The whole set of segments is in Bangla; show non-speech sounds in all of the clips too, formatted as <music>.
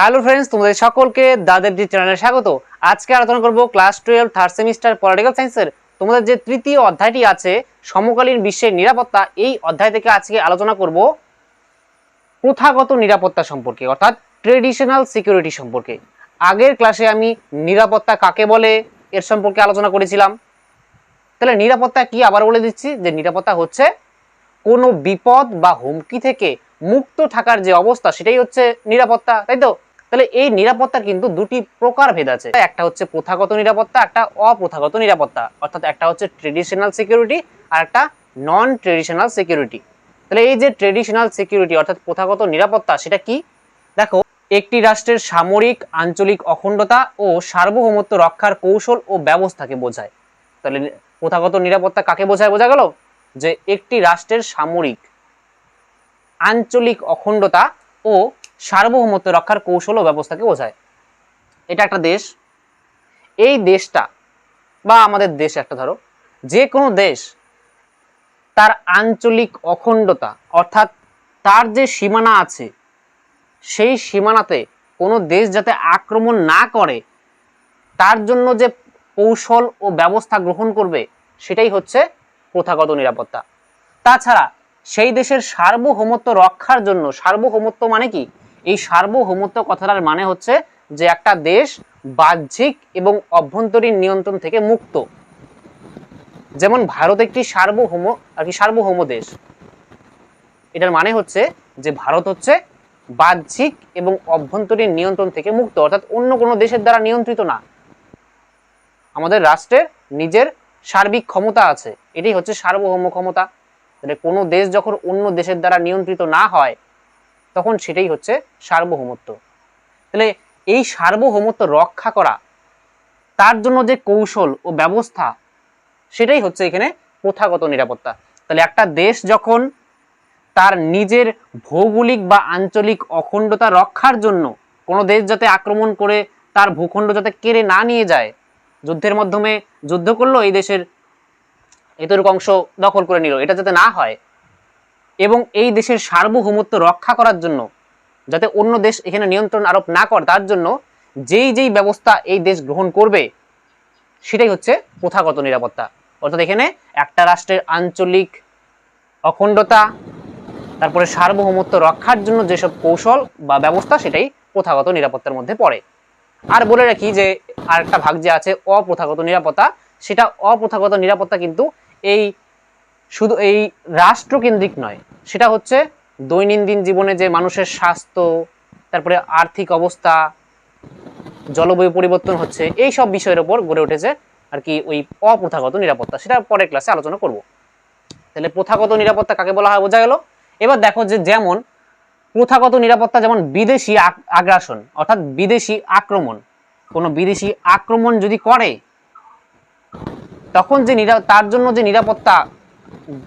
হ্যালো ফ্রেন্ডস তোমাদের সকলকে দাদের জি চ্যানেলে স্বাগত। আজকে আলোচনা করব class twelve third semester political সায়েন্সের তোমাদের যে তৃতীয় অধ্যায়টি আছে, সমকালীন বিশ্বের নিরাপত্তা, এই অধ্যায় থেকে আজকে আলোচনা করব প্রথাগত নিরাপত্তা সম্পর্কে, অর্থাৎ ট্রেডিশনাল সিকিউরিটি সম্পর্কে। আগের ক্লাসে আমি নিরাপত্তা কাকে বলে, এর সম্পর্কে আলোচনা করেছিলাম। তাহলে নিরাপত্তা কি আবার বলে দিচ্ছি, যে নিরাপত্তা হচ্ছে কোনো বিপদ বা হুমকি থেকে মুক্ত থাকার যে অবস্থা, সেটাই হচ্ছে নিরাপত্তা, তাই তো? তাহলে এই নিরাপত্তার কিন্তু দুটি প্রকার ভেদ আছে। একটা হচ্ছে প্রথাগত নিরাপত্তা, একটা অপ্রথাগত নিরাপত্তা। অর্থাৎ একটা হচ্ছে ট্রেডিশনাল সিকিউরিটি আর একটা নন ট্রেডিশনাল সিকিউরিটি তাহলে এই যে ট্রেডিশনাল সিকিউরিটি অর্থাৎ প্রথাগত নিরাপত্তা, সেটা কি? দেখো, একটি রাষ্ট্রের সামরিক, আঞ্চলিক অখণ্ডতা ও সার্বভৌমত্ব রক্ষার কৌশল ও ব্যবস্থাকে বোঝায়। তাহলে প্রথাগত নিরাপত্তা কাকে বোঝায়? বোঝা গেল যে একটি রাষ্ট্রের সামরিক, আঞ্চলিক অখণ্ডতা ও সার্বভৌমত্ব রক্ষার কৌশল ও ব্যবস্থাকে বোঝায়। এটা একটা দেশ। এই দেশটা বা আমাদের দেশ একটা ধরো, যে কোনো দেশ তার আঞ্চলিক অখণ্ডতা অর্থাৎ তার যে সীমানা আছে, সেই সীমানাতে কোনো দেশ যাতে আক্রমণ না করে, তার জন্য যে কৌশল ও ব্যবস্থা গ্রহণ করবে, সেটাই হচ্ছে প্রথাগত নিরাপত্তা। তাছাড়া সেই দেশের সার্বভৌমত্ব রক্ষার জন্য, সার্বভৌমত্ব মানে কি? এই সার্বভৌমত্ব কথাটার মানে হচ্ছে যে একটা দেশ বাহ্যিক এবং অভ্যন্তরীণ নিয়ন্ত্রণ থেকে মুক্ত। যেমন ভারত একটি সার্বভৌম, আর কি সার্বভৌম দেশ। এটার মানে হচ্ছে যে ভারত হচ্ছে বাহ্যিক এবং অভ্যন্তরীণ নিয়ন্ত্রণ থেকে মুক্ত, অর্থাৎ অন্য কোনো দেশের দ্বারা নিয়ন্ত্রিত না। আমাদের রাষ্ট্রের নিজের সার্বিক ক্ষমতা আছে। এটাই হচ্ছে সার্বভৌম ক্ষমতা। কোনো দেশ যখন অন্য দেশের দ্বারা নিয়ন্ত্রিত না হয় তখন সেটাই হচ্ছে সার্বভৌমত্ব। তাহলে এই সার্বভৌমত্ব রক্ষা করা, তার জন্য যে কৌশল ও ব্যবস্থা, সেটাই হচ্ছে এখানে প্রথাগত নিরাপত্তা। তাহলে একটা দেশ যখন তার নিজের ভৌগোলিক বা আঞ্চলিক অখণ্ডতা রক্ষার জন্য কোনো দেশ যাতে আক্রমণ করে, তার ভূখণ্ড যাতে কেড়ে না নিয়ে যায়, যুদ্ধের মাধ্যমে যুদ্ধ করল, এই দেশের এতটুকু অংশ দখল করে নিল, এটা যাতে না হয় এবং এই দেশের সার্বভৌমত্ব রক্ষা করার জন্য, যাতে অন্য দেশ এখানে নিয়ন্ত্রণ আরোপ না করে, তার জন্য যেই যেই ব্যবস্থা এই দেশ গ্রহণ করবে, সেটাই হচ্ছে প্রথাগত নিরাপত্তা। অর্থাৎ এখানে একটা রাষ্ট্রের আঞ্চলিক অখণ্ডতা, তারপরে সার্বভৌমত্ব রক্ষার জন্য যেসব কৌশল বা ব্যবস্থা, সেটাই প্রথাগত নিরাপত্তার মধ্যে পড়ে। আর বলে রাখি যে, আরেকটা ভাগ যে আছে, অপ্রথাগত নিরাপত্তা, সেটা অপ্রথাগত নিরাপত্তা কিন্তু এই শুধু এই রাষ্ট্রকেন্দ্রিক নয়, সেটা হচ্ছে দৈনন্দিন জীবনে যে মানুষের স্বাস্থ্য, তারপরে আর্থিক অবস্থা, জলবায়ু পরিবর্তন হচ্ছে, এই সব বিষয়ের ওপর গড়ে উঠেছে আর কি ওই অপ্রথাগত নিরাপত্তা, সেটা পরের ক্লাসে আলোচনা করব। তাহলে প্রথাগত নিরাপত্তা কাকে বলা হয়, বোঝা গেল? এবার দেখো যে যেমন প্রথাগত নিরাপত্তা যেমন বিদেশি আগ্রাসন, অর্থাৎ বিদেশি আক্রমণ, কোনো বিদেশি আক্রমণ যদি করে, তখন যে তার জন্য যে নিরাপত্তা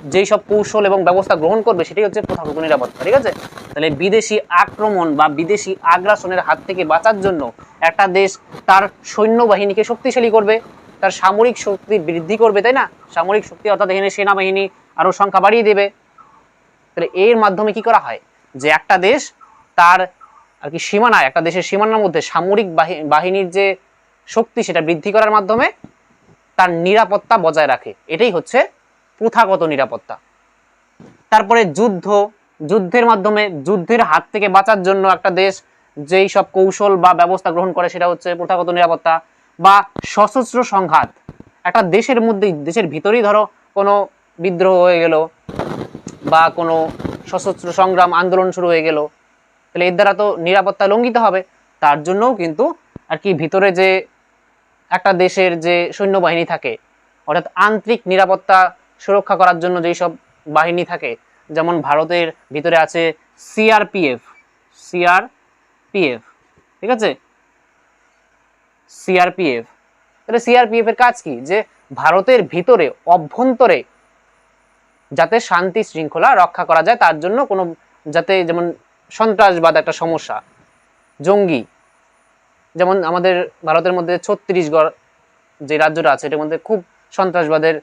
যেই সব কৌশল এবং ব্যবস্থা গ্রহণ করবে সেটাই হচ্ছে প্রথাগত নিরাপত্তা, ঠিক আছে? তাহলে বিদেশি আক্রমণ বা বিদেশি আগ্রাসনের হাত থেকে বাঁচার জন্য একটা দেশ তার সৈন্যবাহিনীকে শক্তিশালী করবে, তার সামরিক শক্তি বৃদ্ধি করবে, তাই না? সামরিক শক্তি অর্থাৎ এখানে সেনাবাহিনী আরও সংখ্যা বাড়িয়ে দেবে। তাহলে এর মাধ্যমে কি করা হয়? যে একটা দেশ তার আর কি সীমানায়, একটা দেশের সীমানার মধ্যে সামরিক বাহি- বাহিনীর যে শক্তি সেটা বৃদ্ধি করার মাধ্যমে তার নিরাপত্তা বজায় রাখে। এটাই হচ্ছে প্রথাগত নিরাপত্তা। তারপরে যুদ্ধ, যুদ্ধের মাধ্যমে যুদ্ধের হাত থেকে বাঁচার জন্য একটা দেশ যেই সব কৌশল বা ব্যবস্থা গ্রহণ করে সেটা হচ্ছে প্রথাগত নিরাপত্তা বা সশস্ত্র সংঘাত। একটা দেশের মধ্যেই দেশের ভিতরেই ধরো কোনো বিদ্রোহ হয়ে গেল বা কোনো সশস্ত্র সংগ্রাম আন্দোলন শুরু হয়ে গেল, তাহলে এর দ্বারা তো নিরাপত্তা লঙ্ঘিত হবে। তার জন্যও কিন্তু আর কি ভিতরে যে একটা দেশের যে সৈন্যবাহিনী থাকে, অর্থাৎ আন্তরিক নিরাপত্তা সুরক্ষা করার জন্য যেই সব বাহিনী থাকে, যেমন ভারতের ভিতরে আছে সিআরপিএফ সিআরপিএফ ঠিক আছে? সিআরপিএফ তাহলে সিআরপিএফ এর কাজ কি? যে ভারতের ভিতরে, অভ্যন্তরে যাতে শান্তি শৃঙ্খলা রক্ষা করা যায়, তার জন্য কোনো যাতে যেমন সন্ত্রাসবাদ একটা সমস্যা, জঙ্গি, যেমন আমাদের ভারতের মধ্যে ছত্তিশগড় যে রাজ্যটা আছে, এটার মধ্যে খুব সন্ত্রাসবাদের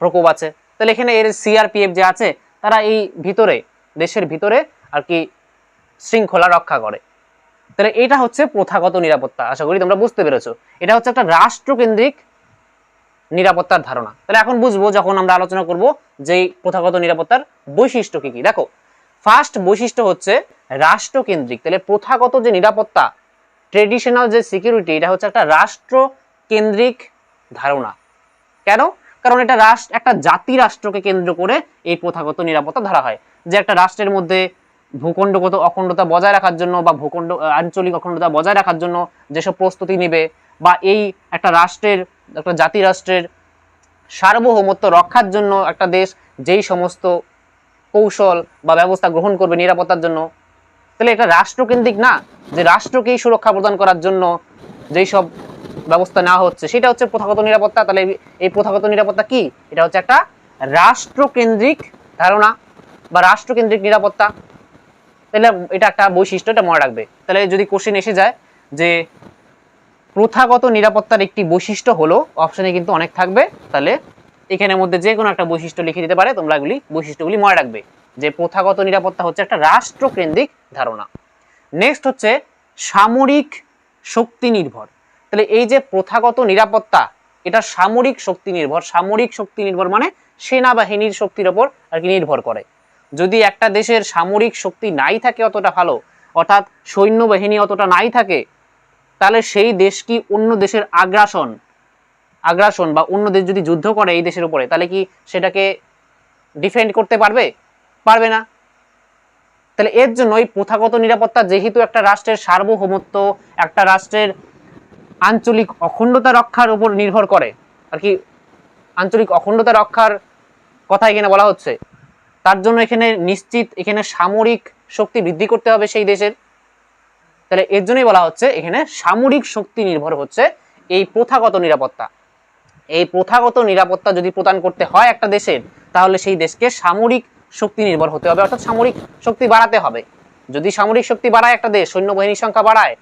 প্রকোপ আছে। তাহলে এখানে এর সিআরপিএফ যে আছে, তারা এই ভিতরে, দেশের ভিতরে আর কি শৃঙ্খলা রক্ষা করে। তাহলে এটা হচ্ছে প্রথাগত নিরাপত্তা, আশা করি তোমরা বুঝতে পেরেছ। এটা হচ্ছে একটা রাষ্ট্রকেন্দ্রিক নিরাপত্তার ধারণা। তাহলে এখন বুঝব যখন আমরা আলোচনা করব যে প্রথাগত নিরাপত্তার বৈশিষ্ট্য কি কি। দেখো ফার্স্ট বৈশিষ্ট্য হচ্ছে রাষ্ট্রকেন্দ্রিক। তাহলে প্রথাগত যে নিরাপত্তা ট্রেডিশনাল যে সিকিউরিটি এটা হচ্ছে একটা রাষ্ট্রকেন্দ্রিক ধারণা। কেন? কারণ এটা রাষ্ট্র, একটা জাতি রাষ্ট্রকে কেন্দ্র করে এই প্রথাগত নিরাপত্তা ধরা হয়। যে একটা রাষ্ট্রের মধ্যে ভূখণ্ডগত অখণ্ডতা বজায় রাখার জন্য বা ভূখণ্ড আঞ্চলিক অখণ্ডতা বজায় রাখার জন্য যেসব প্রস্তুতি নেবে বা এই একটা রাষ্ট্রের, একটা জাতি রাষ্ট্রের সার্বভৌমত্ব রক্ষার জন্য একটা দেশ যেই সমস্ত কৌশল বা ব্যবস্থা গ্রহণ করবে নিরাপত্তার জন্য, তাহলে এটা রাষ্ট্রকেন্দ্রিক না। যে রাষ্ট্রকেই সুরক্ষা প্রদান করার জন্য যেই সব ব্যবস্থা নেওয়া হচ্ছে, সেটা হচ্ছে প্রথাগত নিরাপত্তা। তাহলে এই- প্রথাগত নিরাপত্তা কি? এটা হচ্ছে একটা রাষ্ট্রকেন্দ্রিক ধারণা বা রাষ্ট্রকেন্দ্রিক নিরাপত্তা। তাহলে এটা একটা বৈশিষ্ট্য, এটা মনে রাখবে। তাহলে যদি কোশ্চেন এসে যায় যে প্রথাগত নিরাপত্তার একটি বৈশিষ্ট্য হলো অপশনে কিন্তু অনেক থাকবে। তাহলে এখানের মধ্যে যে কোনো একটা বৈশিষ্ট্য লিখে দিতে পারে, তোমরা এগুলি, বৈশিষ্ট্যগুলি মনে রাখবে যে প্রথাগত নিরাপত্তা হচ্ছে একটা রাষ্ট্রকেন্দ্রিক ধারণা। নেক্সট হচ্ছে সামরিক শক্তি নির্ভর। তাহলে এই যে প্রথাগত নিরাপত্তা, এটা সামরিক শক্তি নির্ভর। সামরিক শক্তি নির্ভর মানে সেনাবাহিনীর শক্তির ওপর আর কি নির্ভর করে। যদি একটা দেশের সামরিক শক্তি নাই থাকে অতটা ভালো, অর্থাৎ সৈন্যবাহিনী অতটা নাই থাকে, তাহলে সেই দেশ কি অন্য দেশের আগ্রাসন আগ্রাসন বা অন্য দেশ যদি যুদ্ধ করে এই দেশের উপরে, তাহলে কি সেটাকে ডিফেন্ড করতে পারবে? পারবে না। তাহলে এর জন্য এই প্রথাগত নিরাপত্তা যেহেতু একটা রাষ্ট্রের সার্বভৌমত্ব, একটা রাষ্ট্রের আঞ্চলিক অখণ্ডতা রক্ষার উপর নির্ভর করে। আর কি আঞ্চলিক অখণ্ডতা রক্ষার কথা এখানে বলা হচ্ছে। তার জন্য এখানে নিশ্চিত এখানে সামরিক শক্তি বৃদ্ধি করতে হবে সেই দেশের। তাহলে এর জন্যই বলা হচ্ছে এখানে সামরিক শক্তি নির্ভর হচ্ছে এই প্রথাগত নিরাপত্তা। এই প্রথাগত নিরাপত্তা যদি প্রদান করতে হয় একটা দেশের, তাহলে সেই দেশকে সামরিক শক্তি নির্ভর হতে হবে, অর্থাৎ সামরিক শক্তি বাড়াতে হবে। যদি সামরিক শক্তি বাড়ায় একটা দেশ, সৈন্যবাহিনীর সংখ্যা বাড়ায়,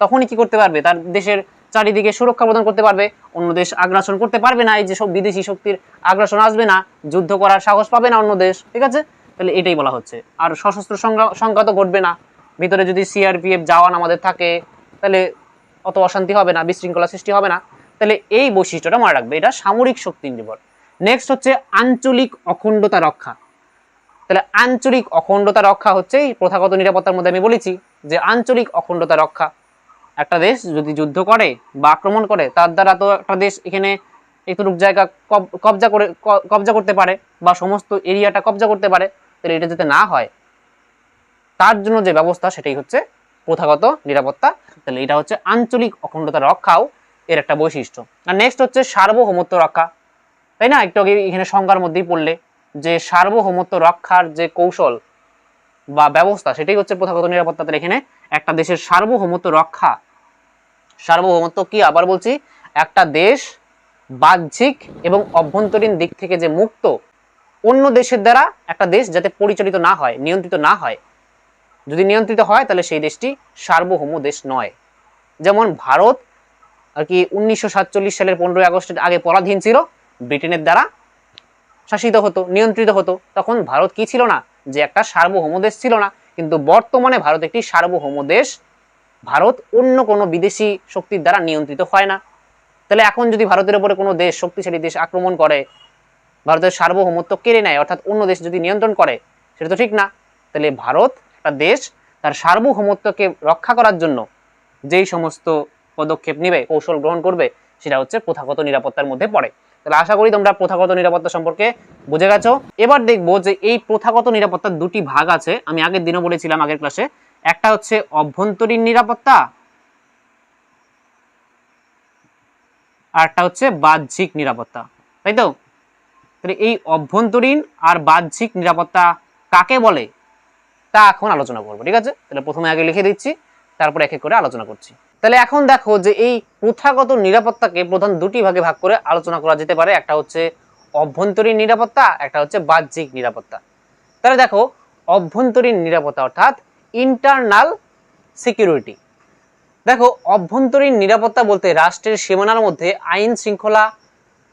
তখনই কি করতে পারবে? তার দেশের চারিদিকে সুরক্ষা প্রদান করতে পারবে। অন্য দেশ আগ্রাসন করতে পারবে না, এই যে সব বিদেশি শক্তির আগ্রাসন আসবে না, যুদ্ধ করার সাহস পাবে না অন্য দেশ, ঠিক আছে? তাহলে এটাই বলা হচ্ছে। আর সশস্ত্র সংঘা- সংঘাত ঘটবে না। ভিতরে যদি সিআরপিএফ জওয়ান আমাদের থাকে, তাহলে অত অশান্তি হবে না, বিশৃঙ্খলা সৃষ্টি হবে না। তাহলে এই বৈশিষ্ট্যটা মনে রাখবে, এটা সামরিক শক্তি নির্ভর। নেক্সট হচ্ছে আঞ্চলিক অখণ্ডতা রক্ষা। তাহলে আঞ্চলিক অখণ্ডতা রক্ষা হচ্ছে এই প্রথাগত নিরাপত্তার মধ্যে আমি বলেছি যে আঞ্চলিক অখণ্ডতা রক্ষা একটা দেশ যদি যুদ্ধ করে বা আক্রমণ করে, তার দ্বারা তো একটা দেশ এখানে একটুক জায়গা কব- কবজা করে কবজা করতে পারে বা সমস্ত এরিয়াটা কবজা করতে পারে, তাহলে এটা যাতে না হয়, তার জন্য যে ব্যবস্থা সেটাই হচ্ছে প্রথাগত নিরাপত্তা। তাহলে এটা হচ্ছে আঞ্চলিক অখণ্ডতা রক্ষাও এর একটা বৈশিষ্ট্য। আর নেক্সট হচ্ছে সার্বভৌমত্ব রক্ষা। তাই না? একটু আগে এখানে সংজ্ঞার মধ্যেই পড়লে যে সার্বভৌমত্ব রক্ষার যে কৌশল বা ব্যবস্থা, সেটাই হচ্ছে প্রথাগত নিরাপত্তা। এখানে একটা দেশের সার্বভৌমত্ব রক্ষা সার্বভৌমত্ব কি? আবার বলছি, একটা দেশ বাহ্যিক এবং অভ্যন্তরীণ দিক থেকে যে মুক্ত, অন্য দেশের দ্বারা একটা দেশ যাতে পরিচালিত না হয়, নিয়ন্ত্রিত না হয়। যদি নিয়ন্ত্রিত হয়, তাহলে সেই দেশটি সার্বভৌম দেশ নয়। যেমন ভারত, আর কি উনিশশো সাতচল্লিশ সালের পনেরোই আগস্টের আগে পরাধীন ছিল, ব্রিটেনের দ্বারা শাসিত হতো, নিয়ন্ত্রিত হতো। তখন ভারত কি ছিল না? যে একটা সার্বভৌম দেশ ছিল না। কিন্তু বর্তমানে ভারত একটি সার্বভৌম দেশ ভারত অন্য কোনো বিদেশি শক্তির দ্বারা নিয়ন্ত্রিত হয় না। তাহলে এখন যদি ভারতের উপরে কোনো দেশ, শক্তিশালী দেশ আক্রমণ করে, ভারতের সার্বভৌমত্ব কেড়ে নেয়, অর্থাৎ অন্য দেশ যদি নিয়ন্ত্রণ করে, সেটা তো ঠিক না। তাহলে ভারত, একটা দেশ, তার সার্বভৌমত্বকে রক্ষা করার জন্য যেই সমস্ত পদক্ষেপ নেবে, কৌশল গ্রহণ করবে, সেটা হচ্ছে প্রথাগত নিরাপত্তার মধ্যে পড়ে। তাহলে আশা করি তোমরা প্রথাগত নিরাপত্তা সম্পর্কে বুঝে গেছো। এবার দেখব যে এই প্রথাগত নিরাপত্তার দুটি ভাগ আছে, আমি আগের দিনও বলেছিলাম আগের ক্লাসে একটা হচ্ছে অভ্যন্তরীণ নিরাপত্তা, আর হচ্ছে বাহ্যিক নিরাপত্তা, তাই তো? এই অভ্যন্তরীণ আর বাহ্যিক নিরাপত্তা কাকে বলে? তা এখন আলোচনা করব, ঠিক আছে? তাহলে প্রথমে আগে লিখে দিচ্ছি, তারপর এক এক করে আলোচনা করছি। তাহলে এখন দেখো যে এই প্রথাগত নিরাপত্তাকে প্রধান দুটি ভাগে ভাগ করে আলোচনা করা যেতে পারে, একটা হচ্ছে অভ্যন্তরীণ নিরাপত্তা, একটা হচ্ছে বাহ্যিক নিরাপত্তা। তাহলে দেখো, অভ্যন্তরীণ নিরাপত্তা অর্থাৎ ইন্টারনাল সিকিউরিটি দেখো, অভ্যন্তরীণ নিরাপত্তা বলতে রাষ্ট্রের সীমানার মধ্যে আইন শৃঙ্খলা,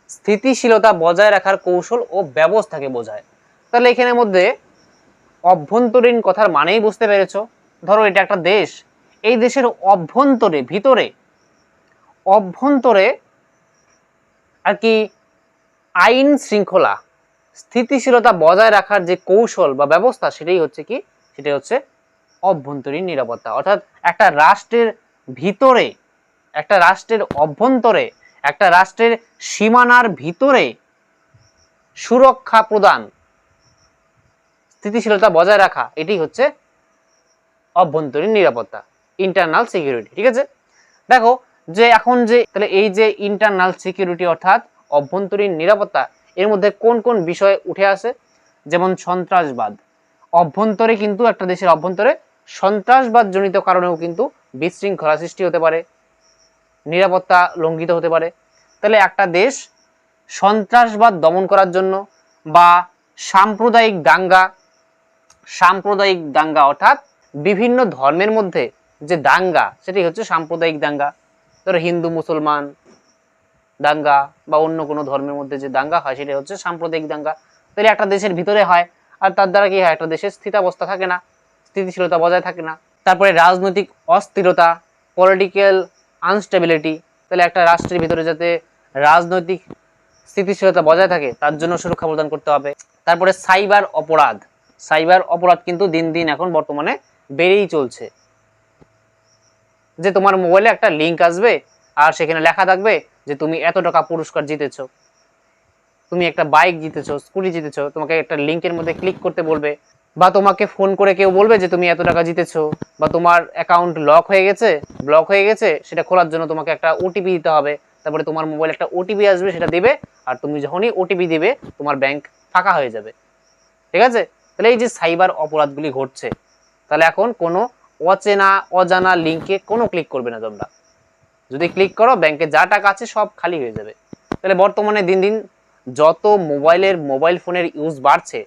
স্থিতিশীলতা বজায় রাখার কৌশল ও ব্যবস্থাকে বোঝায়। তাহলে এখানের মধ্যে অভ্যন্তরীণ কথার মানেই বুঝতে পেরেছ। ধরো, এটা একটা দেশ। এই দেশের অভ্যন্তরে, ভিতরে, অভ্যন্তরে আর কি আইন শৃঙ্খলা, স্থিতিশীলতা বজায় রাখার যে কৌশল বা ব্যবস্থা, সেটাই হচ্ছে কি? সেটাই হচ্ছে অভ্যন্তরীণ নিরাপত্তা, অর্থাৎ একটা রাষ্ট্রের ভিতরে, একটা রাষ্ট্রের অভ্যন্তরে, একটা রাষ্ট্রের সীমানার ভিতরে সুরক্ষা প্রদান, স্থিতিশীলতা বজায় রাখা এটি হচ্ছে অভ্যন্তরীণ নিরাপত্তা ইন্টারনাল সিকিউরিটি ঠিক আছে? দেখো যে এখন যে, তাহলে এই যে ইন্টারনাল সিকিউরিটি অর্থাৎ অভ্যন্তরীণ নিরাপত্তা, এর মধ্যে কোন কোন বিষয় উঠে আসে? যেমন সন্ত্রাসবাদ, অভ্যন্তরে কিন্তু একটা দেশের অভ্যন্তরে সন্ত্রাসবাদ জনিত কারণেও কিন্তু বিশৃঙ্খলা সৃষ্টি হতে পারে, নিরাপত্তা লঙ্ঘিত হতে পারে। তাহলে একটা দেশ সন্ত্রাসবাদ দমন করার জন্য বা সাম্প্রদায়িক দাঙ্গা সাম্প্রদায়িক দাঙ্গা অর্থাৎ বিভিন্ন ধর্মের মধ্যে যে দাঙ্গা, সেটি হচ্ছে সাম্প্রদায়িক দাঙ্গা। ধরো হিন্দু, মুসলমান দাঙ্গা বা অন্য কোনো ধর্মের মধ্যে যে দাঙ্গা হয়, সেটা হচ্ছে সাম্প্রদায়িক দাঙ্গা। তাহলে একটা দেশের ভিতরে হয়, আর তার দ্বারা কি হয়? একটা দেশের স্থিতাবস্থা থাকে না। স্থিতিশীলতা বজায় থাকে না। তারপরে রাজনৈতিক অস্থিরতা পলিটিক্যাল আনস্টেবিলিটি তাহলে একটা রাষ্ট্রের ভিতরে যাতে রাজনৈতিক স্থিতিশীলতা বজায় থাকে, তার জন্য সুরক্ষা প্রদান করতে হবে। তারপরে সাইবার অপরাধ। সাইবার অপরাধ কিন্তু দিন দিন এখন বর্তমানে বেড়েই চলছে। যে তোমার মোবাইলে একটা লিংক আসবে, আর সেখানে লেখা থাকবে যে তুমি এত টাকা পুরস্কার জিতেছো। তুমি একটা বাইক জিতেছো স্কুটি জিতেছো, তোমাকে একটা লিঙ্কের মধ্যে ক্লিক করতে বলবে। বা তোমাকে ফোন করে কেউ বলবে যে তুমি এত টাকা জিতেছো, বা তোমার অ্যাকাউন্ট লক হয়ে গেছে ব্লক হয়ে গেছে, সেটা খোলার জন্য তোমাকে একটা ওটিপি দিতে হবে। তারপরে তোমার মোবাইলে একটা ওটিপি আসবে, সেটা দেবে, আর তুমি যখনই ওটিপি দেবে, তোমার ব্যাংক ফাঁকা হয়ে যাবে। ঠিক আছে? তাহলে এই যে সাইবার অপরাধগুলি ঘটছে, তাহলে এখন কোনো অচেনা, অজানা লিঙ্কে কোনো ক্লিক করবে না তোমরা। যদি ক্লিক করো ব্যাংকে যা টাকা আছে সব খালি হয়ে যাবে। তাহলে বর্তমানে দিন দিন যত মোবাইলের মোবাইল ফোনের ইউজ বাড়ছে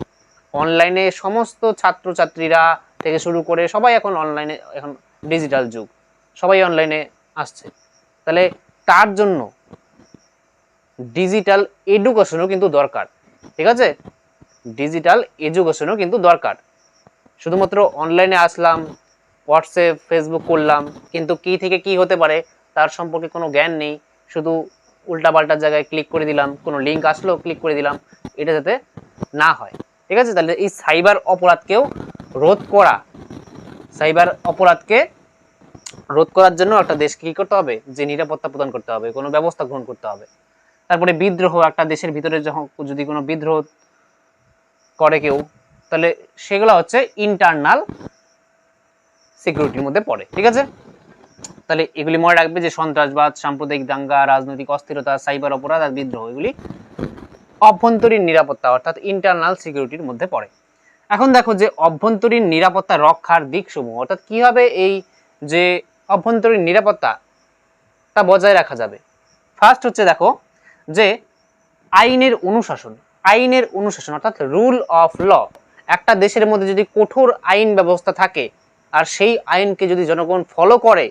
অনলাইনে সমস্ত ছাত্রছাত্রীরা থেকে শুরু করে সবাই এখন অনলাইনে এখন ডিজিটাল যুগ। সবাই অনলাইনে আসছে। তাহলে তার জন্য ডিজিটাল এডুকেশনও কিন্তু দরকার, ঠিক আছে? ডিজিটাল এডুকেশনও কিন্তু দরকার। শুধুমাত্র অনলাইনে আসলাম হোয়াটসঅ্যাপ ফেসবুক করলাম, কিন্তু কি থেকে কি হতে পারে তার সম্পর্কে কোনো জ্ঞান নেই। শুধু উল্টাপাল্টার জায়গায় ক্লিক করে দিলাম, কোনো লিঙ্ক আসলো ক্লিক করে দিলাম, এটা যাতে না হয়। ঠিক আছে? তাহলে এই সাইবার অপরাধকেও রোধ করা, সাইবার অপরাধকে রোধ করার জন্য একটা দেশকে কি করতে হবে? যে নিরাপত্তা প্রদান করতে হবে, কোনো ব্যবস্থা গ্রহণ করতে হবে। তারপরে বিদ্রোহ, একটা দেশের ভিতরে যখন যদি কোনো বিদ্রোহ করে কেউ, তাহলে সেগুলো হচ্ছে ইন্টারনাল সিকিউরিটির মধ্যে পড়ে, ঠিক আছে? তাহলে এগুলি মনে রাখবে যে সন্ত্রাসবাদ, সাম্প্রদায়িক দাঙ্গা, রাজনৈতিক অস্থিরতা, সাইবার অপরাধ আর বিদ্রোহ, এগুলি অভ্যন্তরীণ নিরাপত্তা, অর্থাৎ ইন্টারনাল সিকিউরিটির মধ্যে পড়ে। এখন দেখো যে অভ্যন্তরীণ নিরাপত্তা রক্ষার দিকসমূহ, অর্থাৎ কীভাবে এই যে অভ্যন্তরীণ নিরাপত্তা, তা বজায় রাখা যাবে। ফার্স্ট হচ্ছে দেখো যে আইনের অনুশাসন আইনের অনুশাসন, অর্থাৎ রুল অফ ল একটা দেশের মধ্যে যদি কঠোর আইন ব্যবস্থা থাকে, আর সেই আইনকে যদি জনগণ ফলো করে,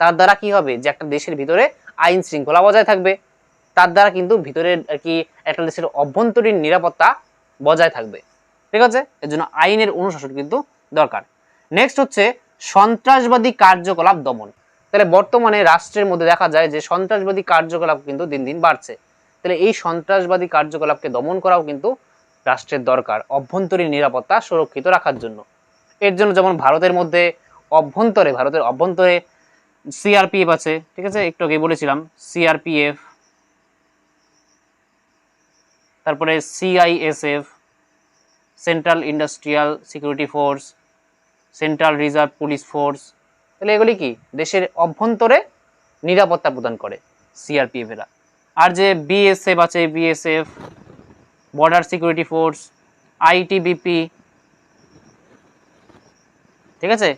তার দ্বারা কি হবে? যে একটা দেশের ভিতরে আইন শৃঙ্খলা বজায় থাকবে। তার দ্বারা কিন্তু ভিতরে আর কি একটা দেশের অভ্যন্তরীণ নিরাপত্তা বজায় থাকবে। ঠিক আছে? এর জন্য আইনের অনুশাসন কিন্তু দরকার। নেক্সট হচ্ছে সন্ত্রাসবাদী কার্যকলাপ দমন। তাহলে বর্তমানে রাষ্ট্রের মধ্যে দেখা যায় যে সন্ত্রাসবাদী কার্যকলাপ কিন্তু দিন দিন বাড়ছে। তাহলে এই সন্ত্রাসবাদী কার্যকলাপকে দমন করাও কিন্তু রাষ্ট্রের দরকার অভ্যন্তরীণ নিরাপত্তা সুরক্ষিত রাখার জন্য। এর জন্য যেমন ভারতের মধ্যে অভ্যন্তরে, ভারতের অভ্যন্তরে সিআরপিএফ আছে। ঠিক আছে? একটু আগে বলেছিলাম সিআরপিএফ তারপরে CISF central industrial security force central reserve police force তাহলে এগুলি কি? দেশের অভ্যন্তরে নিরাপত্তা প্রদান করে সিআরপিএফ এরা। আর যে বিএসএফ আছে BSF border security force ITBP ঠিক আছে?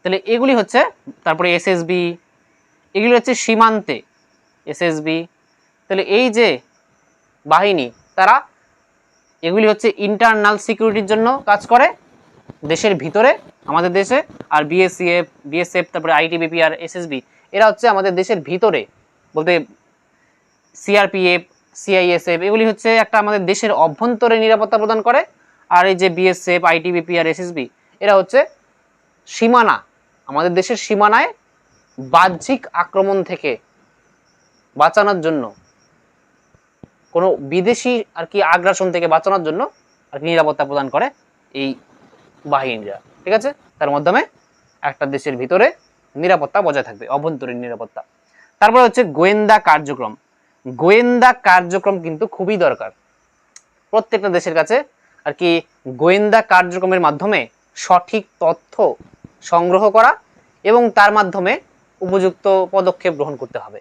তাহলে এগুলি হচ্ছে, তারপরে এসএসবি এগুলি হচ্ছে সীমান্তে এসএসবি তাহলে এই যে বাহিনী তারা এগুলি হচ্ছে ইন্টারনাল সিকিউরিটির জন্য কাজ করে দেশের ভিতরে, আমাদের দেশে, আর বিএসসিএফ বিএসএফ তারপরে আইটিবিপি আর এসএসবি এরা হচ্ছে আমাদের দেশের ভিতরে, বলতে সিআরপিএফ সিআইএসএফ এগুলি হচ্ছে একটা আমাদের দেশের অভ্যন্তরে নিরাপত্তা প্রদান করে, আর এই যে বিএসএফ আইটিবিপি আর এসএসবি এরা হচ্ছে সীমানা, আমাদের দেশের সীমানায় বাহ্যিক আক্রমণ থেকে বাঁচানোর জন্য। কোনো বিদেশি আর কি আগ্রাসন থেকে বাঁচানোর জন্য আর কি নিরাপত্তা প্রদান করে এই বাহিনীরা, ঠিক আছে? তার মাধ্যমে একটা দেশের ভিতরে নিরাপত্তা বজায় থাকবে, অভ্যন্তরীণ নিরাপত্তা। তারপরে হচ্ছে গোয়েন্দা কার্যক্রম। গোয়েন্দা কার্যক্রম কিন্তু খুবই দরকার। প্রত্যেকটা দেশের কাছে আর কি গোয়েন্দা কার্যক্রমের মাধ্যমে সঠিক তথ্য সংগ্রহ করা এবং তার মাধ্যমে উপযুক্ত পদক্ষেপ গ্রহণ করতে হবে।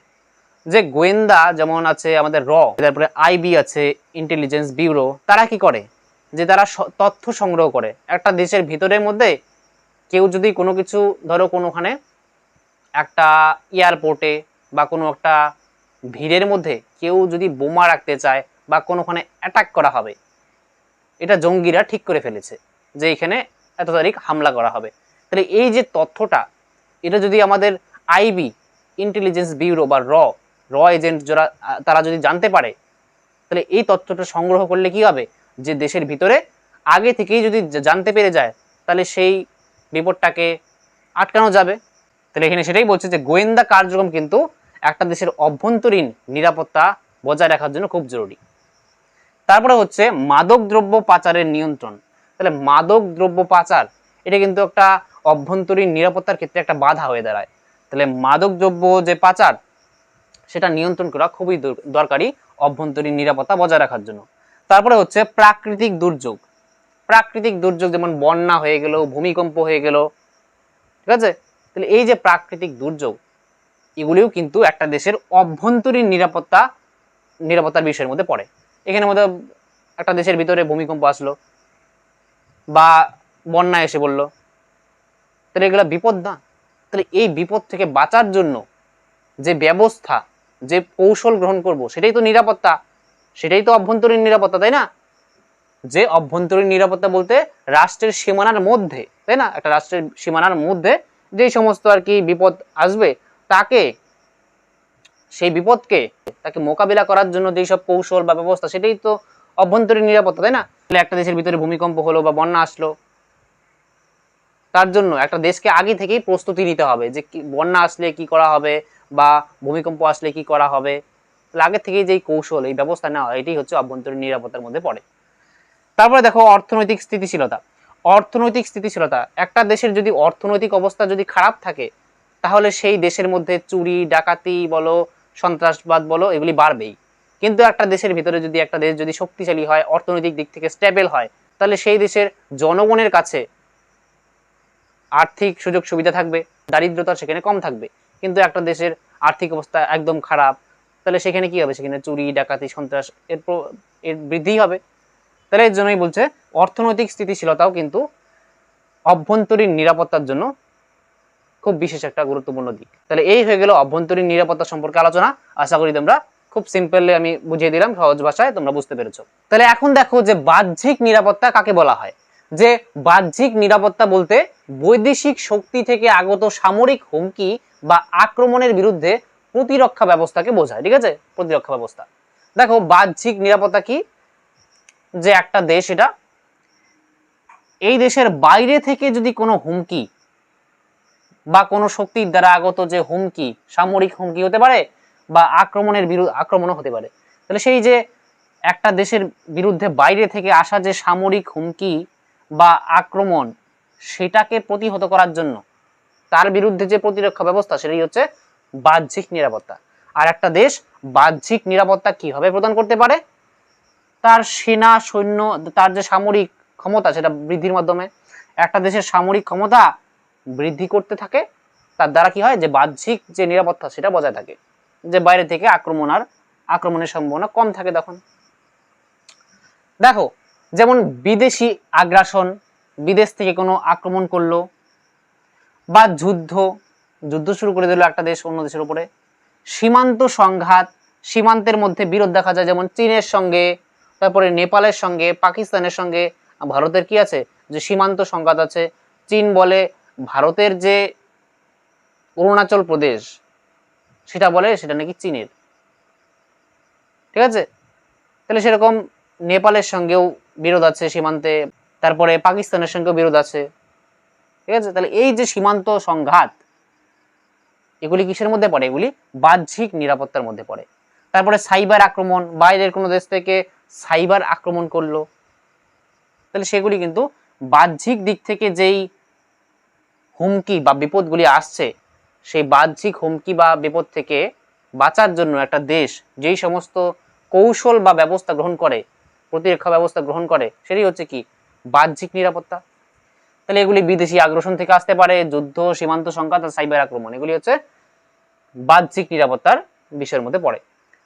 যে গোয়েন্দা যেমন আছে আমাদের র, তারপরে আইবি আছে ইন্টেলিজেন্স ব্যুরো তারা কি করে? যে তারা তথ্য সংগ্রহ করে। একটা দেশের ভিতরের মধ্যে কেউ যদি কোনো কিছু, ধরো কোনোখানে একটা এয়ারপোর্টে বা কোনো একটা ভিড়ের মধ্যে কেউ যদি বোমা রাখতে চায় বা কোনোখানে অ্যাটাক করা হবে, এটা জঙ্গিরা ঠিক করে ফেলেছে যে এখানে এত তারিখ হামলা করা হবে। তাহলে এই যে তথ্যটা, এটা যদি আমাদের আইবি ইন্টেলিজেন্স ব্যুরো বা র র এজেন্ট যারা, তারা যদি জানতে পারে, তাহলে এই তথ্যটা সংগ্রহ করলে কি হবে? যে দেশের ভিতরে আগে থেকেই যদি জানতে পেরে যায়, তাহলে সেই বিপদটাকে আটকানো যাবে। তাহলে এখানে সেটাই বলছে যে গোয়েন্দা কার্যক্রম কিন্তু একটা দেশের অভ্যন্তরীণ নিরাপত্তা বজায় রাখার জন্য খুব জরুরি। তারপরে হচ্ছে মাদক দ্রব্য পাচারের নিয়ন্ত্রণ। তাহলে মাদক দ্রব্য পাচার, এটা কিন্তু একটা অভ্যন্তরীণ নিরাপত্তার ক্ষেত্রে একটা বাধা হয়ে দাঁড়ায়। তাহলে মাদক দ্রব্য যে পাচার সেটা নিয়ন্ত্রণ করা খুবই দর- দরকারি অভ্যন্তরীণ নিরাপত্তা বজায় রাখার জন্য। তারপরে হচ্ছে প্রাকৃতিক দুর্যোগ। প্রাকৃতিক দুর্যোগ যেমন বন্যা হয়ে গেল, ভূমিকম্প হয়ে গেল, ঠিক আছে? তাহলে এই যে প্রাকৃতিক দুর্যোগ, এগুলিও কিন্তু একটা দেশের অভ্যন্তরীণ নিরাপত্তা, নিরাপত্তার বিষয়ের মধ্যে পড়ে। এখানের মধ্যে একটা দেশের ভিতরে ভূমিকম্প আসলো বা বন্যা এসে বলল তাহলে এগুলো বিপদ না। তাহলে এই বিপদ থেকে বাঁচার জন্য যে ব্যবস্থা যে কৌশল গ্রহণ করব, সেটাই তো নিরাপত্তা, সেটাই তো অভ্যন্তরীণ নিরাপত্তা, তাই না? যে অভ্যন্তরীণ নিরাপত্তা বলতে রাষ্ট্রের সীমানার মধ্যে, তাই না? একটা রাষ্ট্রের সীমানার মধ্যে যেই সমস্ত আর কি বিপদ আসবে, তাকে, সেই বিপদকে, তাকে মোকাবিলা করার জন্য যেই সব কৌশল বা ব্যবস্থা, সেটাই তো অভ্যন্তরীণ নিরাপত্তা, তাই না? একটা দেশের ভিতরে ভূমিকম্প হলো বা বন্যা আসলো তার জন্য একটা দেশকে আগে থেকেই প্রস্তুতি নিতে হবে যে বন্যা আসলে কি করা হবে বা ভূমিকম্প আসলে কি করা হবে। আগে থেকেই যেই কৌশল, এই ব্যবস্থা নেওয়া এটাই হচ্ছে অভ্যন্তরীণ নিরাপত্তার মধ্যে পড়ে। তারপরে দেখো অর্থনৈতিক স্থিতিশীলতা। অর্থনৈতিক স্থিতিশীলতা, একটা দেশের যদি অর্থনৈতিক অবস্থা যদি খারাপ থাকে, তাহলে সেই দেশের মধ্যে চুরি, ডাকাতি বলো, সন্ত্রাসবাদ বলো, এগুলি বাড়বেই। কিন্তু একটা দেশের ভিতরে যদি একটা দেশ যদি শক্তিশালী হয়, অর্থনৈতিক দিক থেকে স্টেবল হয়, তাহলে সেই দেশের জনগণের কাছে আর্থিক সুযোগ সুবিধা থাকবে, দারিদ্রতা সেখানে কম থাকবে। কিন্তু একটা দেশের আর্থিক অবস্থা একদম খারাপ, তাহলে সেখানে কি হবে? সেখানে চুরি, ডাকাতি, সন্ত্রাস এর এর বৃদ্ধি হবে। তাহলে এর জন্যই বলছে, অর্থনৈতিক স্থিতিশীলতাও কিন্তু অভ্যন্তরীণ নিরাপত্তার জন্য খুব বিশেষ একটা গুরুত্বপূর্ণ দিক। তাহলে এই হয়ে গেল অভ্যন্তরীণ নিরাপত্তা সম্পর্কে আলোচনা। আশা করি তোমরা খুব সিম্পলি আমি বুঝিয়ে দিলাম, সহজ ভাষায় তোমরা বুঝতে পেরেছ। তাহলে এখন দেখো যে বাহ্যিক নিরাপত্তা কাকে বলা হয়? যে বাহ্যিক নিরাপত্তা বলতে বৈদেশিক শক্তি থেকে আগত সামরিক হুমকি বা আক্রমণের বিরুদ্ধে প্রতিরক্ষা ব্যবস্থাকে বোঝায়, ঠিক আছে? প্রতিরক্ষা ব্যবস্থা। দেখো, বাহ্যিক নিরাপত্তা কি? যে একটা দেশ এটা, এই দেশের বাইরে থেকে যদি কোনো হুমকি বা কোনো শক্তির দ্বারা আগত যে হুমকি, সামরিক হুমকি হতে পারে বা আক্রমণের বিরুদ্ধে আক্রমণও হতে পারে। তাহলে সেই যে একটা দেশের বিরুদ্ধে বাইরে থেকে আসা যে সামরিক হুমকি বা আক্রমণ সেটাকে প্রতিহত করার জন্য তার বিরুদ্ধে যে প্রতিরক্ষা ব্যবস্থা সেটাই হচ্ছে বাহ্যিক নিরাপত্তা। আর একটা দেশ বাহ্যিক নিরাপত্তা কীভাবে প্রদান করতে পারে? তার সেনা, সৈন্য, তার যে সামরিক ক্ষমতা সেটা বৃদ্ধির মাধ্যমে। একটা দেশের সামরিক ক্ষমতা বৃদ্ধি করতে থাকে, তার দ্বারা কি হয়? যে বাহ্যিক যে নিরাপত্তা সেটা বজায় থাকে। যে বাইরে থেকে আক্রমণ আর আক্রমণের সম্ভাবনা কম থাকে তখন। দেখো যেমন বিদেশি আগ্রাসন, বিদেশ থেকে কোনো আক্রমণ করল, বা যুদ্ধ যুদ্ধ শুরু করে দিল একটা দেশ অন্য দেশের উপরে। সীমান্ত সংঘাত, সীমান্তের মধ্যে বিরোধ দেখা যায়, যেমন চীনের সঙ্গে, তারপরে নেপালের সঙ্গে, পাকিস্তানের সঙ্গে। ভারতের কি আছে? যে সীমান্ত সংঘাত আছে। চীন বলে ভারতের যে অরুণাচল প্রদেশ, সেটা বলে সেটা নাকি চীনের। ঠিক আছে? তাহলে সেরকম নেপালের সঙ্গেও বিরোধ আছে সীমান্তে, তারপরে পাকিস্তানের সঙ্গে বিরোধ আছে। ঠিক আছে? তাহলে এই যে সীমান্ত সংঘাত, এগুলি কিসের মধ্যে পড়ে? এগুলি বাহ্যিক নিরাপত্তার মধ্যে পড়ে। তারপরে সাইবার আক্রমণ, বাইরের কোনো দেশ থেকে সাইবার আক্রমণ করল। তাহলে সেগুলি কিন্তু বাহ্যিক দিক থেকে যেই হুমকি বা বিপদগুলি আসছে, সেই বাহ্যিক হুমকি বা বিপদ থেকে বাঁচার জন্য একটা দেশ যেই সমস্ত কৌশল বা ব্যবস্থা গ্রহণ করে প্রতিরক্ষা ব্যবস্থা গ্রহণ করে, সেটাই হচ্ছে কি? বাহ্যিক নিরাপত্তা। তাহলে এগুলি বিদেশি আগ্রাসন থেকে আসতে পারে, যুদ্ধ, সীমান্ত সংঘাত আর সাইবার আক্রমণ। এগুলি হচ্ছে বাহ্যিক নিরাপত্তার বিষয়ের মধ্যে পড়ে।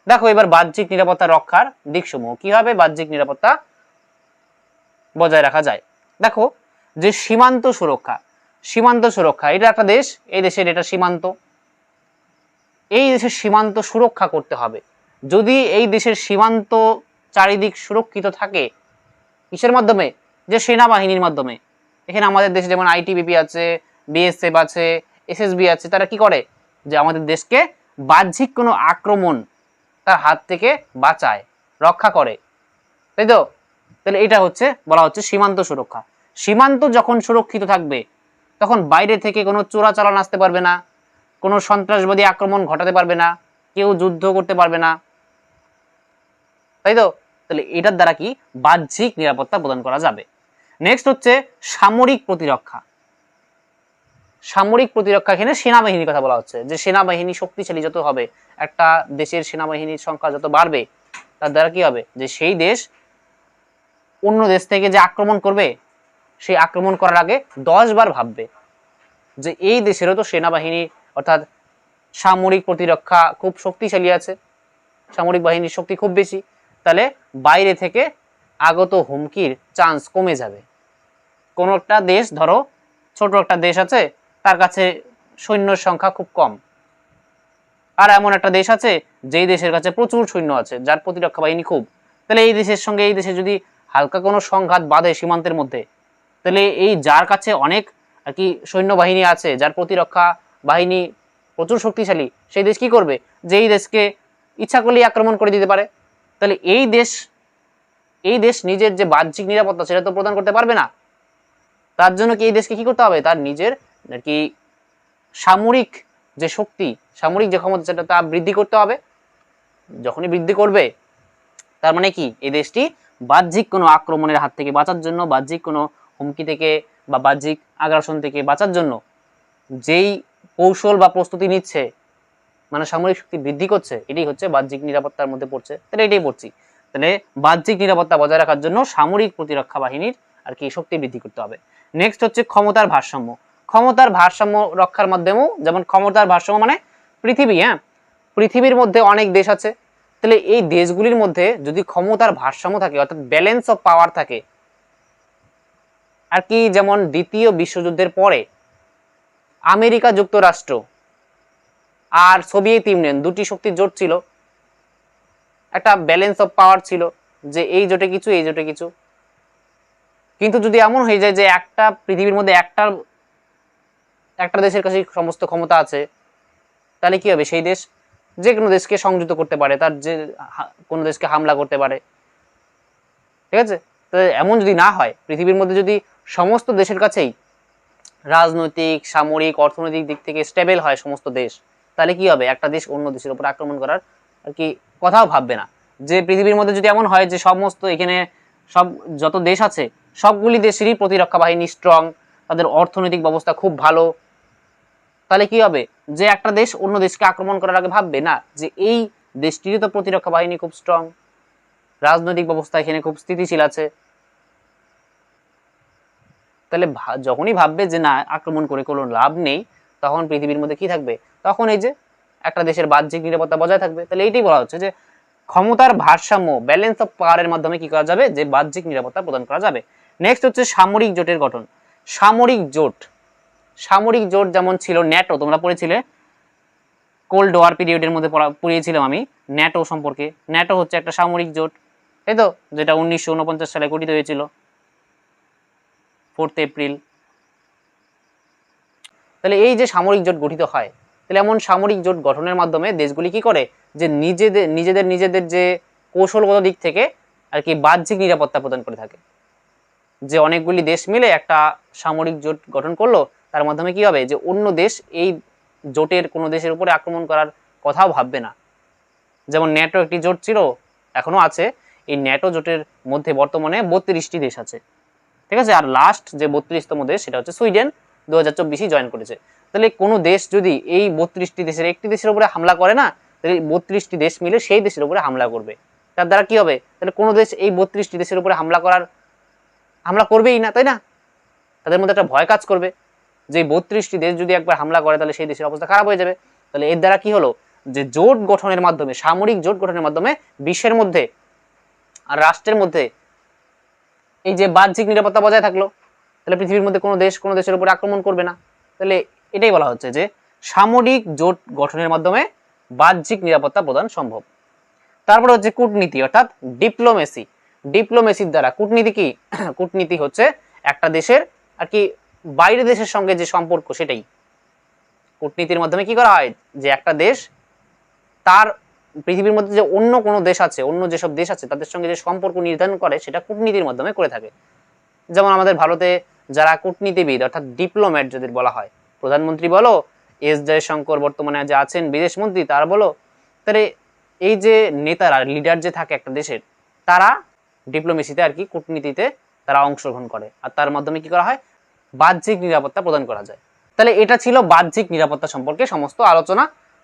দেখো, এবার বাহ্যিক নিরাপত্তা রক্ষার দিকসমূহ। কীভাবে বাহ্যিক নিরাপত্তা বজায় রাখা যায়? দেখো, যে সীমান্ত সুরক্ষা সীমান্ত সুরক্ষা, এটা একটা দেশ, এই দেশের এটা সীমান্ত। এই দেশের সীমান্ত সুরক্ষা করতে হবে। যদি এই দেশের সীমান্ত চারিদিক সুরক্ষিত থাকে কিসের মাধ্যমে? যে সেনাবাহিনীর মাধ্যমে। এখানে আমাদের দেশে যেমন আইটিবিপি আছে বিএসএফ আছে এসএসবি আছে, তারা কি করে? যে আমাদের দেশকে বাহ্যিক কোনো আক্রমণ তার হাত থেকে বাঁচায়, রক্ষা করে। তাই তো? তাহলে এটা হচ্ছে, বলা হচ্ছে সীমান্ত সুরক্ষা। সীমান্ত যখন সুরক্ষিত থাকবে, তখন বাইরে থেকে কোনো চোরাচালান আসতে পারবে না, কোনো সন্ত্রাসবাদী আক্রমণ ঘটাতে পারবে না, কেউ যুদ্ধ করতে পারবে না। তাই তো? তাহলে এটার দ্বারা কি বাহ্যিক নিরাপত্তা প্রদান করা যাবে? নেক্সট হচ্ছে সামরিক প্রতিরক্ষা। সামরিক প্রতিরক্ষা এখানে সেনাবাহিনীর কথা বলা হচ্ছে। যে সেনাবাহিনী শক্তিশালী যত হবে, একটা দেশের সেনাবাহিনীর সংখ্যা যত বাড়বে, তার দ্বারা কি হবে? যে সেই দেশ অন্য দেশ থেকে যে আক্রমণ করবে, সেই আক্রমণ করার আগে দশ বার ভাববে যে এই দেশেরও তো সেনাবাহিনী, অর্থাৎ সামরিক প্রতিরক্ষা খুব শক্তিশালী আছে। সামরিক বাহিনীর শক্তি খুব বেশি। বাইরে থেকে আগত হুমকির চান্স কমে যাবে। কোনো একটা দেশ, ধরো, ছোট একটা দেশ আছে, তার কাছে সৈন্যর সংখ্যা খুব কম। আর এমন একটা দেশ আছে, যেই দেশের কাছে প্রচুর সৈন্য আছে, যার প্রতিরক্ষা বাহিনী খুব। তাহলে এই দেশের সঙ্গে এই দেশে যদি হালকা কোনো সংঘাত বাঁধে সীমান্তের মধ্যে, তাহলে এই যার কাছে অনেক আর কি সৈন্যবাহিনী আছে, যার প্রতিরক্ষা বাহিনী প্রচুর শক্তিশালী, সেই দেশ কি করবে? যে এই দেশকে ইচ্ছা করলেই আক্রমণ করে দিতে পারে। তাহলে এই দেশ এই দেশ নিজের যে বাহ্যিক নিরাপত্তা সেটা তো প্রদান করতে পারবে না। তার জন্য কি এই দেশকে কি করতে হবে? তার নিজের আর কি সামরিক যে শক্তি, সামরিক যে ক্ষমতা, সেটা তা বৃদ্ধি করতে হবে। যখনই বৃদ্ধি করবে, তার মানে কি? এই দেশটি বাহ্যিক কোনো আক্রমণের হাত থেকে বাঁচার জন্য, বাহ্যিক কোনো হুমকি থেকে বা বাহ্যিক আগ্রাসন থেকে বাঁচার জন্য যেই কৌশল বা প্রস্তুতি নিচ্ছে মানে সামরিক শক্তি বৃদ্ধি করছে, এটাই হচ্ছে বাহ্যিক নিরাপত্তার মধ্যে পড়ছে। তাহলে এটাই পড়ছি। তাহলে বাহ্যিক নিরাপত্তা বজায় রাখার জন্য সামরিক প্রতিরক্ষা বাহিনীর আর কি শক্তি বৃদ্ধি করতে হবে। নেক্সট হচ্ছে ক্ষমতার ভারসাম্য। ক্ষমতার ভারসাম্য রক্ষার মাধ্যমেও, যেমন ক্ষমতার ভারসাম্য মানে পৃথিবী হ্যাঁ? পৃথিবীর মধ্যে অনেক দেশ আছে। তাহলে এই দেশগুলির মধ্যে যদি ক্ষমতার ভারসাম্য থাকে, অর্থাৎ ব্যালেন্স অফ পাওয়ার থাকে, আর কি যেমন দ্বিতীয় বিশ্বযুদ্ধের পরে আমেরিকা যুক্তরাষ্ট্র আর সোভিয়েত ইউনিয়ন, দুটি শক্তির জোট ছিল। একটা ব্যালেন্স অফ পাওয়ার ছিল যে এই জোটে কিছু, এই জোটে কিছু। কিন্তু যদি এমন হয়ে যায় যে একটা পৃথিবীর মধ্যে একটা একটা দেশের কাছে সমস্ত ক্ষমতা আছে, তাহলে কি হবে? সেই দেশ যে কোনো দেশকে সংযুক্ত করতে পারে, তার যে কোনো দেশকে হামলা করতে পারে। ঠিক আছে? তো এমন যদি না হয়, পৃথিবীর মধ্যে যদি সমস্ত দেশের কাছেই রাজনৈতিক, সামরিক, অর্থনৈতিক দিক থেকে স্টেবল হয় সমস্ত দেশ তাহলে কি হবে? একটা দেশ অন্য দেশের উপর আক্রমণ করার আর কি কথাও ভাববে না। যে পৃথিবীর মধ্যে যদি এমন হয় যে সমস্ত এখানে সব যত দেশ আছে, সবগুলি দেশেরই প্রতিরক্ষা বাহিনী স্ট্রং তাদের অর্থনৈতিক ব্যবস্থা খুব ভালো, তাহলে কি হবে? যে একটা দেশ অন্য দেশকে আক্রমণ করার আগে ভাববে, না, যে এই দেশটিরই তো প্রতিরক্ষা বাহিনী খুব স্ট্রং রাজনৈতিক ব্যবস্থা এখানে খুব স্থিতিশীল আছে। তাহলে যখনই ভাববে যে না, আক্রমণ করে কোনো লাভ নেই তখন পৃথিবীর মধ্যে কি থাকবে? তখন এই যে একটা দেশের বাহ্যিক নিরাপত্তা বজায় থাকবে। তাহলে এইটাই বলা হচ্ছে যে ক্ষমতার ভারসাম্য ব্যালেন্স অফ পাওয়ারের মাধ্যমে কি করা যাবে? যে বাহ্যিক নিরাপত্তা প্রদান করা যাবে। নেক্সট হচ্ছে সামরিক জোটের গঠন। সামরিক জোট। সামরিক জোট যেমন ছিল ন্যাটো, তোমরা পড়েছিলে? কোল্ড ওয়ার পিরিয়ডের মধ্যে পড়া পড়িয়েছিলাম আমি ন্যাটো সম্পর্কে। ন্যাটো হচ্ছে একটা সামরিক জোট তাই তো যেটা উনিশশো উনপঞ্চাশ সালে গঠিত হয়েছিল। ফোর্থ এপ্রিল তাহলে এই যে সামরিক জোট গঠিত হয়, তাহলে এমন সামরিক জোট গঠনের মাধ্যমে দেশগুলি কি করে? যে নিজেদের নিজেদের নিজেদের যে কৌশলগত দিক থেকে আর কি বাহ্যিক নিরাপত্তা প্রদান করে থাকে। যে অনেকগুলি দেশ মিলে একটা সামরিক জোট গঠন করল, তার মাধ্যমে কি হবে? যে অন্য দেশ এই জোটের কোনো দেশের উপরে আক্রমণ করার কথাও ভাববে না। যেমন ন্যাটো একটি জোট ছিল, এখনও আছে। এই ন্যাটো জোটের মধ্যে বর্তমানে বত্রিশটি দেশ আছে। ঠিক আছে? আর লাস্ট যে বত্রিশতম দেশ, সেটা হচ্ছে সুইডেন। দু হাজার চব্বিশে জয়েন করেছে। তাহলে কোনো দেশ যদি এই বত্রিশটি দেশের একটি দেশের উপরে হামলা করে না, তাহলে বত্রিশটি দেশ মিলে সেই দেশের উপরে হামলা করবে। তার দ্বারা কি হবে? তাহলে কোনো দেশ এই বত্রিশটি দেশের উপরে হামলা করার, হামলা করবেই না, তাই না? তাদের মধ্যে একটা ভয় কাজ করবে যে বত্রিশটি দেশ যদি একবার হামলা করে, তাহলে সেই দেশের অবস্থা খারাপ হয়ে যাবে। তাহলে এর দ্বারা কি হলো? যে জোট গঠনের মাধ্যমে, সামরিক জোট গঠনের মাধ্যমে বিশ্বের মধ্যে আর রাষ্ট্রের মধ্যে এই যে বাহ্যিক নিরাপত্তা বজায় থাকল তাহলে পৃথিবীর মধ্যে কোনো দেশ কোনো দেশের উপরে আক্রমণ করবে না। তাহলে এটাই বলা হচ্ছে যে সামরিক জোট গঠনের মাধ্যমে বাহ্যিক নিরাপত্তা প্রদান সম্ভব। তারপরে হচ্ছে কূটনীতি, অর্থাৎ ডিপ্লোমেসি ডিপ্লোমেসির দ্বারা কূটনীতি কি? <clears throat> কূটনীতি হচ্ছে একটা দেশের আর কি বাইরে দেশের সঙ্গে যে সম্পর্ক সেটাই। কূটনীতির মাধ্যমে কি করা হয়? যে একটা দেশ তার পৃথিবীর মধ্যে যে অন্য কোনো দেশ আছে, অন্য যেসব দেশ আছে, তাদের সঙ্গে যে সম্পর্ক নির্ধারণ করে, সেটা কূটনীতির মাধ্যমে করে থাকে। যেমন আমাদের ভারতে যারা কূটনীতিবিদ, অর্থাৎ ডিপ্লোম্যাট যদি বলা হয়, প্রধানমন্ত্রী বলো, এস জয়শঙ্কর বর্তমানে যে আছেন, বিদেশ মন্ত্রী, তার বলো, তাহলে এই যে নেতারা লিডার যে থাকে একটা দেশের, তারা ডিপ্লোমেসিতে আর কি কূটনীতিতে তারা অংশগ্রহণ করে। আর তার মাধ্যমে কি করা হয়? বাহ্যিক নিরাপত্তা প্রদান করা যায়। তাহলে এটা ছিল বাহ্যিক নিরাপত্তা সম্পর্কে সমস্ত আলোচনা।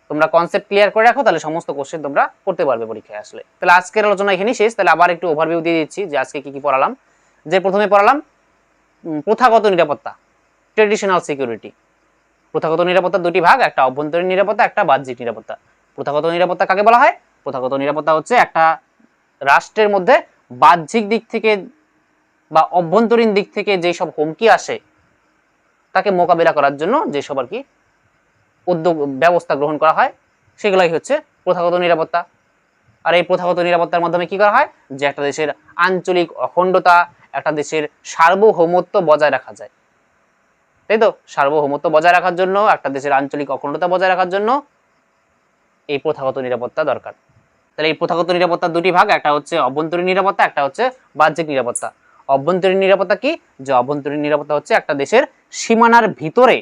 তোমরা কনসেপ্ট ক্লিয়ার করে রাখো, তাহলে সমস্ত কোশ্চেন তোমরা করতে পারবে পরীক্ষায় আসলে। তাহলে আজকের আলোচনা এখানেই শেষ। তাহলে আবার একটু ওভারভিউ দিয়ে দিচ্ছি যে আজকে কি কি পড়ালাম। যে প্রথমে পড়ালাম প্রথাগত নিরাপত্তা ট্রেডিশনাল সিকিউরিটি প্রথাগত নিরাপত্তা দুটি ভাগ, একটা অভ্যন্তরীণ নিরাপত্তা, একটা বাহ্যিক নিরাপত্তা। প্রথাগত নিরাপত্তা কাকে বলা হয়? প্রথাগত নিরাপত্তা হচ্ছে একটা রাষ্ট্রের মধ্যে বাহ্যিক দিক থেকে বা অভ্যন্তরীণ দিক থেকে যেসব হুমকি আসে, তাকে মোকাবিলা করার জন্য যেসব আর কি উদ্যোগ, ব্যবস্থা গ্রহণ করা হয়, সেগুলাই হচ্ছে প্রথাগত নিরাপত্তা। আর এই প্রথাগত নিরাপত্তার মাধ্যমে কি করা হয়? যে একটা দেশের আঞ্চলিক অখণ্ডতা একটা দেশের সার্বভৌমত্ব বজায় রাখা যায়। তাই তো? সার্বভৌমত্ব বজায় রাখার জন্য, একটা দেশের আঞ্চলিক অখণ্ডতা বজায় রাখার জন্য এই প্রথাগত নিরাপত্তা দরকার। তাহলে এই প্রথাগত নিরাপত্তার দুটি ভাগ, একটা হচ্ছে অভ্যন্তরীণ নিরাপত্তা, একটা হচ্ছে বাহ্যিক নিরাপত্তা। অভ্যন্তরীণ নিরাপত্তা কি? যে অভ্যন্তরীণ নিরাপত্তা হচ্ছে একটা দেশের সীমানার ভিতরে,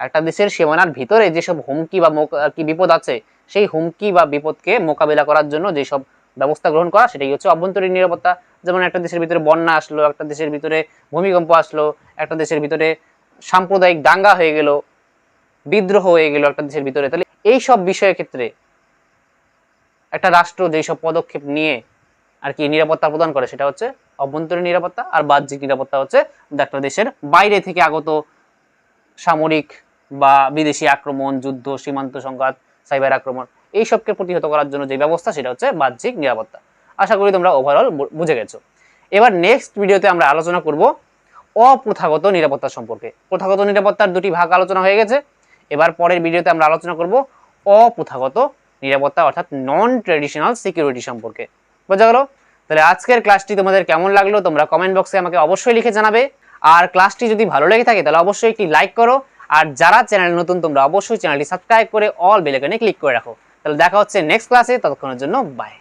একটা দেশের সীমানার ভিতরে যেসব হুমকি বা কি বিপদ আছে, সেই হুমকি বা বিপদকে মোকাবিলা করার জন্য যেসব ব্যবস্থা গ্রহণ করা, সেটাই হচ্ছে অভ্যন্তরীণ নিরাপত্তা। যেমন একটা দেশের ভিতরে বন্যা আসলো, একটা দেশের ভিতরে ভূমিকম্প আসলো, একটা দেশের ভিতরে সাম্প্রদায়িক দাঙ্গা হয়ে গেল, বিদ্রোহ হয়ে গেল একটা দেশের ভিতরে। তাহলে এই সব বিষয়ের ক্ষেত্রে একটা রাষ্ট্র যেসব পদক্ষেপ নিয়ে আর কি নিরাপত্তা প্রদান করে, সেটা হচ্ছে অভ্যন্তরীণ নিরাপত্তা আর বাহ্যিক নিরাপত্তা হচ্ছে একটা দেশের বাইরে থেকে আগত সামরিক বা বিদেশি আক্রমণ, যুদ্ধ, সীমান্ত সংঘাত, সাইবার আক্রমণ। এইসবকে প্রতিহত করার জন্য যে ব্যবস্থা, সেটা হচ্ছে বাহ্যিক নিরাপত্তা। আশা করি তোমরা ওভারঅল বুঝে গেছো। এবার নেক্সট ভিডিওতে আমরা আলোচনা করব অপ্রথাগত নিরাপত্তা সম্পর্কে। প্রথাগত নিরাপত্তার দুটি ভাগ আলোচনা হয়ে গেছে। এবার পরের ভিডিওতে আমরা আলোচনা করব অপ্রথাগত নিরাপত্তা, অর্থাৎ নন ট্রেডিশনাল সিকিউরিটি সম্পর্কে। বোঝা গেল? তাহলে আজকের ক্লাসটি তোমাদের কেমন লাগল, তোমরা কমেন্ট বক্সে আমাকে অবশ্যই লিখে জানাবে। আর ক্লাসটি যদি ভালো লেগে থাকে, তাহলে অবশ্যই একটি লাইক করো। আর যারা চ্যানেল নতুন, তোমরা অবশ্যই চ্যানেলটি সাবস্ক্রাইব করে অল বেলাইকনে ক্লিক করে রাখো। তাহলে দেখা হচ্ছে নেক্সট ক্লাসে ততক্ষণের জন্য বাই